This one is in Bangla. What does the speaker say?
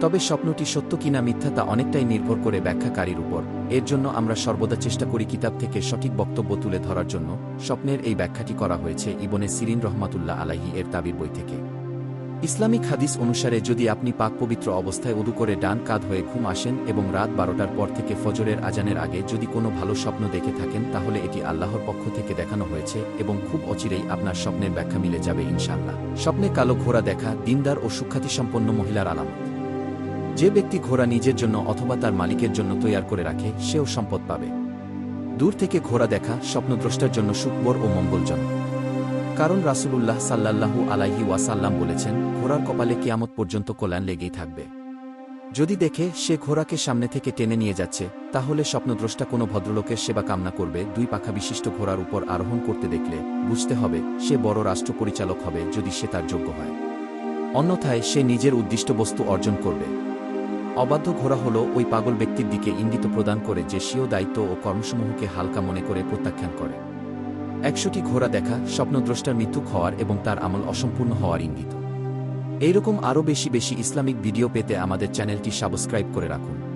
তবে স্বপ্নটি সত্য কিনা মিথ্যা তা অনেকটাই নির্ভর করে ব্যাখ্যাকারীর উপর। এর জন্য আমরা সর্বদা চেষ্টা করি কিতাব থেকে সঠিক বক্তব্য তুলে ধরার জন্য স্বপ্নের এই ব্যাখ্যাটি করা হয়েছে ইবনে সিরিন রহমাতুল্লাহ আলাহি এর তাবির বই থেকে। ইসলামিক হাদিস অনুসারে যদি আপনি পাক পবিত্র অবস্থায় উদু করে ডান কাঁধ হয়ে ঘুম আসেন এবং রাত বারোটার পর থেকে ফজরের আজানের আগে যদি কোনো ভালো স্বপ্ন দেখে থাকেন, তাহলে এটি আল্লাহর পক্ষ থেকে দেখানো হয়েছে এবং খুব অচিরেই আপনার স্বপ্নের ব্যাখ্যা মিলে যাবে ইনশাল্লাহ স্বপ্নে কালো ঘোড়া দেখা, দিনদার ও সুখ্যাতিসম্পন্ন মহিলার আলামত। যে ব্যক্তি ঘোড়া নিজের জন্য অথবা তার মালিকের জন্য তৈয়ার করে রাখে, সেও সম্পদ পাবে। দূর থেকে ঘোড়া দেখা স্বপ্নদ্রষ্টার জন্য সুকবর ও মঙ্গলজনক। কারণ রাসূলুল্লাহ সাল্লাল্লাহু আলাইহি ওয়াসাল্লাম বলেছেন, ঘোড়ার কপালে কিয়ামত পর্যন্ত কল্যাণ লেগেই থাকবে। যদি দেখে সে ঘোড়াকে সামনে থেকে টেনে নিয়ে যাচ্ছে, তাহলে স্বপ্নদ্রষ্টা কোনো ভদ্রলোকের সেবা কামনা করবে, দুই পাখা বিশিষ্ট ঘোড়ার উপর আরোহণ করতে দেখলে বুঝতে হবে, সে বড় রাষ্ট্র পরিচালক হবে যদি সে তার যোগ্য হয়। অন্যথায় সে নিজের উদ্দিষ্ট বস্তু অর্জন করবে। অবাধ্য ঘোরা হল ওই পাগল ব্যক্তির দিকে ইঙ্গিত প্রদান করে যে স্বীয় দায়িত্ব ও কর্মসমূহকে হালকা মনে করে প্রত্যাখ্যান করে। একশোটি ঘোড়া দেখা, স্বপ্নদ্রষ্টার মৃত্যুক হওয়ার এবং তার আমল অসম্পূর্ণ হওয়ার ইঙ্গিত। এইরকম আরও বেশি বেশি ইসলামিক ভিডিও পেতে আমাদের চ্যানেলটি সাবস্ক্রাইব করে রাখুন।